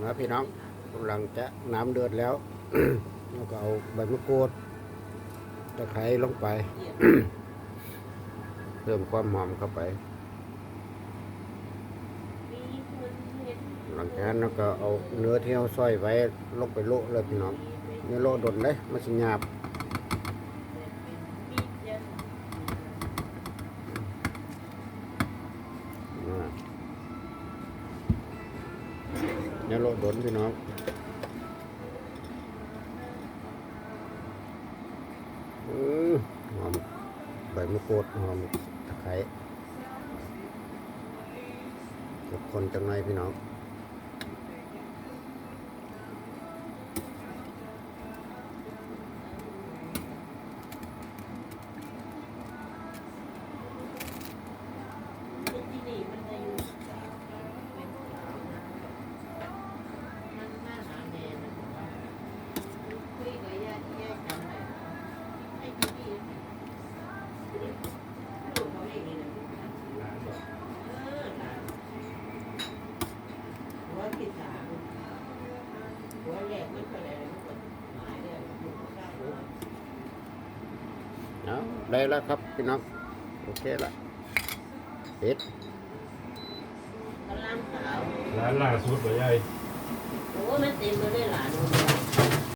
นะพี่น้องกำลังจะน้ำเดือดแล้วเราก็เอาใบมะกรูดตะไคร้ลงไป เพิ่มความหอมเข้าไป หลังจากนั้นเราก็เอาเนื้อที่เราซอยไว้ลงไปโละเลยพี่น้องเนื้อโละดนเลยมันสิหยาบอ่า เนื้อโละดนพี่น้องอือหอมใบมะกรูดหอมตะไคร้ทุกคนจังไรพี่น้อง ที่สามหัวแรกไม่ค่อยได้มันก็หายเลยอยู่ข้างหัวเอาได้แล้วครับพี่น้อง โอเคละปิดกำลังขาวร้านล่าสุดบ่ยายโอ้มันเต็มไปด้วยหลาน